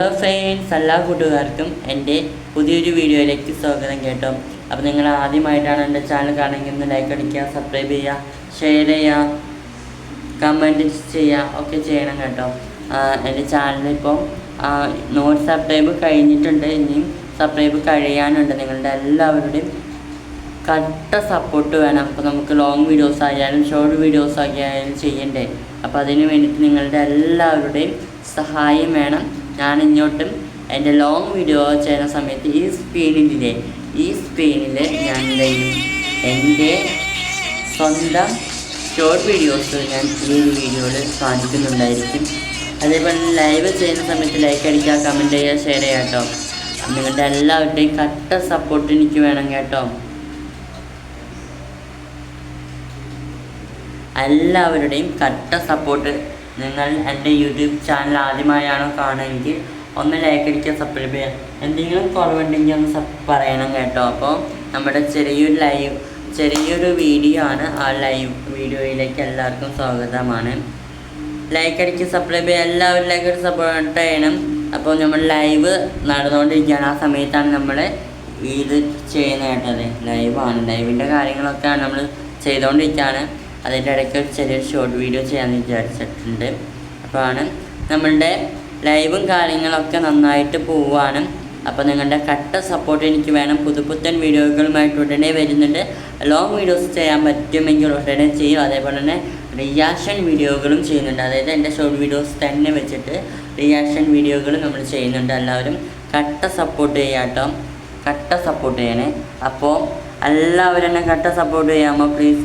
Hello friends എല്ലാ കൂട്ടുകാർക്കും എന്റെ പുതിയൊരു വീഡിയോയിലേക്ക് സ്വാഗതം കേട്ടോ. അപ്പോൾ നിങ്ങൾ ആദ്യമായിട്ടാണ് എന്റെ ചാനൽ കാണുമെങ്കിൽ ഒന്ന് ലൈക്ക് അടിക്കുക സബ്സ്ക്രൈബ് ചെയ്യുക ഷെയർ ചെയ്യുക കമന്റ് ചെയ്യുക ഒക്കെ ചെയ്യണം കേട്ടോ. എന്റെ ചാനലിപ്പോൾ നോട്ട് സബ്സ്ക്രൈബ് കഴിഞ്ഞിട്ടുണ്ട്. ഇനിയും സബ്സ്ക്രൈബ് കഴിയാനുണ്ട്. നിങ്ങളുടെ എല്ലാവരുടെയും കട്ട സപ്പോർട്ട് വേണം. അപ്പോൾ നമുക്ക് ലോങ് വീഡിയോസ് ആയാലും ഷോർട്ട് വീഡിയോസ് ആയാലും ചെയ്യണ്ടേ. അപ്പോൾ അതിന് വേണ്ടിയിട്ട് നിങ്ങളുടെ എല്ലാവരുടെയും സഹായം വേണം. ഞാൻ ഇങ്ങോട്ടും എന്റെ ലോങ് വീഡിയോ ചെയ്യുന്ന സമയത്ത് ഈ സ്ക്രീനിലെ ഈ സ്ക്രീനിൽ ഞാൻ എന്റെ സ്വന്തം ഷോർട്ട് വീഡിയോസ് ഞാൻ ഈ വീഡിയോയിൽ കാണിക്കുന്നുണ്ടായിരിക്കും. അതേപോലെ ലൈവ് ചെയ്യുന്ന സമയത്ത് ലൈക്ക് അടിക്കുക കമന്റ് ചെയ്യുക ഷെയർ ചെയ്യുക കേട്ടോ. നിങ്ങളുടെ എല്ലാവരുടെയും കട്ട സപ്പോർട്ട് എനിക്ക് വേണം കേട്ടോ. എല്ലാവരുടെയും കട്ട സപ്പോർട്ട് നിങ്ങൾ എന്റെ യൂട്യൂബ് ചാനൽ ആദ്യമായാണോ കാണുമെങ്കിൽ ഒന്ന് ലൈക്ക് അടിക്കുക സബ്സ്ക്രൈബ് ചെയ്യുക. എന്തെങ്കിലും കുറവുണ്ടെങ്കിൽ ഒന്ന് പറയണം കേട്ടോ. അപ്പോൾ നമ്മുടെ ചെറിയൊരു ലൈവ് ചെറിയൊരു വീഡിയോ ആണ് ആ ലൈവ് വീഡിയോയിലേക്ക് എല്ലാവർക്കും സ്വാഗതമാണ്. ലൈക്ക് അടിക്കുക സബ്സ്ക്രൈബ് ചെയ്യുക. എല്ലാവരും ലൈക്ക് അടിച്ച് സപ്പോർട്ട് ചെയ്യണം. അപ്പോൾ നമ്മൾ ലൈവ് നടന്നുകൊണ്ടിരിക്കുകയാണ്. ആ സമയത്താണ് നമ്മൾ ഇത് ചെയ്യുന്നത് കേട്ടത് ലൈവാണ് ലൈവിന്റെ കാര്യങ്ങളൊക്കെയാണ് നമ്മൾ ചെയ്തുകൊണ്ടിരിക്കുകയാണ്. അതിന്റെ ഇടയ്ക്ക് ഒരു ചെറിയൊരു ഷോർട്ട് വീഡിയോ ചെയ്യാമെന്ന് വിചാരിച്ചിട്ടുണ്ട്. അപ്പോൾ ആണ് നമ്മളുടെ ലൈവും കാര്യങ്ങളൊക്കെ നന്നായിട്ട് പോവുകയാണ് അപ്പോൾ നിങ്ങളുടെ കട്ട സപ്പോർട്ട് എനിക്ക് വേണം. പുതുപുത്തൻ വീഡിയോകളുമായിട്ട് ഉടനെ വരുന്നുണ്ട്. ലോങ് വീഡിയോസ് ചെയ്യാൻ പറ്റുമെങ്കിൽ ഉടനെ ചെയ്യും. അതേപോലെ തന്നെ റിയാക്ഷൻ വീഡിയോകളും ചെയ്യുന്നുണ്ട്. അതായത് എന്റെ ഷോർട്ട് വീഡിയോസ് തന്നെ വെച്ചിട്ട് റിയാക്ഷൻ വീഡിയോകൾ നമ്മൾ ചെയ്യുന്നുണ്ട്. എല്ലാവരും കട്ട സപ്പോർട്ട് ചെയ്യാം കേട്ടോ. കട്ട സപ്പോർട്ട് ചെയ്യണേ. അപ്പോൾ എല്ലാവരും എന്നെ കട്ട സപ്പോർട്ട് ചെയ്യാമോ? പ്ലീസ്